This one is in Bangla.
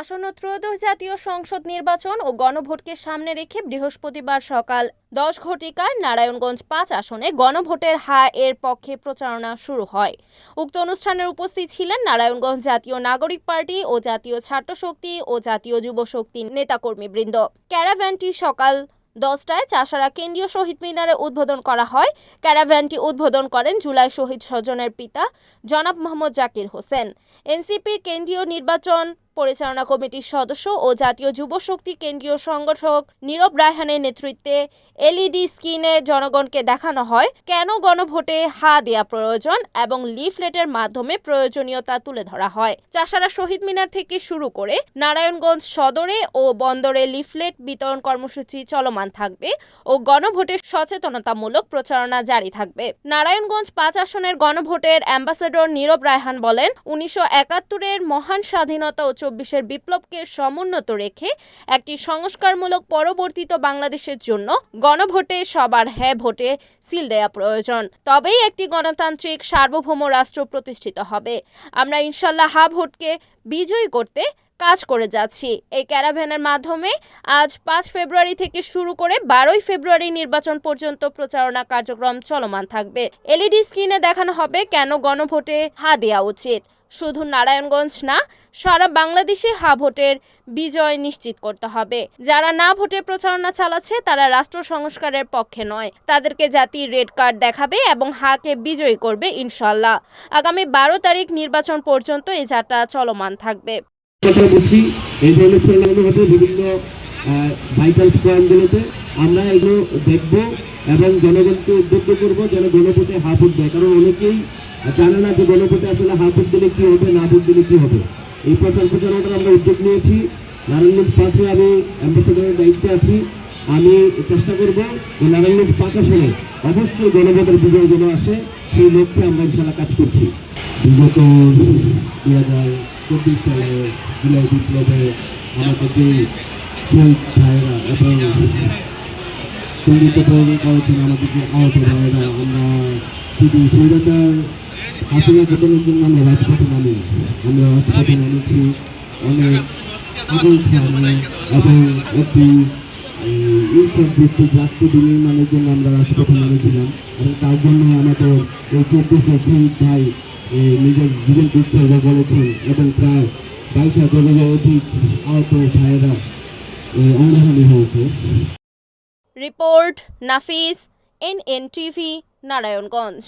আসন্ন ত্রয়োদশ জাতীয় সংসদ নির্বাচন ও গণভোটকে সামনে রেখে বৃহস্পতিবার সকাল দশ ঘটিকায় নারায়ণগঞ্জ পাঁচ আসনে গণভোটের হা এর পক্ষে প্রচারণা শুরু হয়। উক্ত অনুষ্ঠানের উপস্থিত ছিলেন নারায়ণগঞ্জ জাতীয় নাগরিক পার্টি ও জাতীয় ছাত্র শক্তি ও জাতীয় যুব শক্তি নেতাকর্মীবৃন্দ। ক্যারাভ্যানটি সকাল দশটায় চাষারা কেন্দ্রীয় শহীদ মিনারে উদ্বোধন করা হয়। ক্যারাভ্যানটি উদ্বোধন করেন জুলাই শহীদ স্বজনের পিতা জনাব মোহাম্মদ জাকির হোসেন। এনসিপির কেন্দ্রীয় নির্বাচন পরিচালনা কমিটির সদস্য ও জাতীয় যুব শক্তি কেন্দ্রীয় সংগঠক নীরব রায়হানের নেতৃত্বে এলইডি স্ক্রিনে জনগণকে দেখানো হয় কেন গণভোটে হা দেয়া প্রয়োজন এবং লিফলেটের মাধ্যমে প্রয়োজনীয়তা তুলে ধরা হয়। চাষারা শহীদ মিনার থেকে শুরু করে নারায়ণগঞ্জ সদরে ও বন্দরে লিফলেট বিতরণ কর্মসূচি চলমান থাকবে ও গণভোটের সচেতনতামূলক প্রচারণা জারি থাকবে। নারায়ণগঞ্জ পাঁচ আসনের গণভোটের অ্যাম্বাসেডর নীরব রায়হান বলেন, উনিশশো একাত্তরের মহান স্বাধীনতা ও চব্বিশের বিপ্লবকে সমুন্নত রেখে একটি সংস্কারমূলক পরবর্তিত বাংলাদেশের জন্য গণভোটে সবার হ্যাঁ ভোটে সিল দেয়া প্রয়োজন। তবেই একটি গণতান্ত্রিক সার্বভৌম রাষ্ট্র প্রতিষ্ঠিত হবে। আমরা ইনশাল্লাহ হা ভোটকে বিজয়ী করতে কাজ করে যাচ্ছি। এই ক্যারাভ্যানের মাধ্যমে আজ পাঁচ ফেব্রুয়ারি থেকে শুরু করে বারোই ফেব্রুয়ারি নির্বাচন পর্যন্ত প্রচারণা কার্যক্রম চলমান থাকবে। এলইডি স্ক্রিনে দেখানো হবে কেন গণভোটে হা দেওয়া উচিত। শুধু নারায়ণগঞ্জ না, সারা বাংলাদেশে হা ভোটের বিজয় নিশ্চিত করতে হবে। যারা না ভোটে প্রচারণা চালাচ্ছে, তারা রাষ্ট্র সংস্কারের পক্ষে নয়। তাদেরকে জাতির রেড কার্ড দেখাবে এবং হাকে বিজয়ী করবে ইনশাল্লাহ আগামী বারো তারিখ নির্বাচন পর্যন্ত এই যাত্রা চলমান থাকবে। আমরা এগুলো দেখব এবং জনগণকে উদ্বুদ্ধ করব যেন গণভোটে হা ভোট দেয়। কারণ অনেকেই জানে না যে গণভোটে আসলে হা ভোট দিলে কী হবে, না ভোট দিলে কী হবে। এই প্রচার প্রচারণাটা আমরা উদ্যোগ নিয়েছি। নারায়ণগঞ্জ পাঁচে আমি অ্যাম্বাসেডারের দায়িত্বে আছি। আমি চেষ্টা করব যে নারায়ণগঞ্জ পাঁচ আসনে অবশ্যই গণভোটের বিজয় যেন আসে, সেই লক্ষ্যে আমরা ইনশাল্লাহ কাজ করছি। বিগত দুই হাজার চব্বিশ সালে জুলাই বিপ্লবে আমাদের শহীদ ভাইয়েরা এবং করেছেন আমাদের যে আহত ভাইয়েরা আমরা শুধু স্বৈরাচার হাসিনা ঘটনার জন্য আমরা রাজপথে নামি। আমরা রাজপথে নামেছি। অনেক এবং একটি ভিত্তিক রাষ্ট্র বিনির্মাণের জন্য আমরা রাজপথে নেমেছিলাম। এবং তার জন্য আমাদের এই চব্বিশে শহীদ ভাই নিজের জীবন উৎসর্গ করেছেন এবং প্রায় বাইশ হাজারের অধিক আহত ভাইয়েরা অঙ্গহানি হয়েছে। Report Nafis NN TV Narayanganj.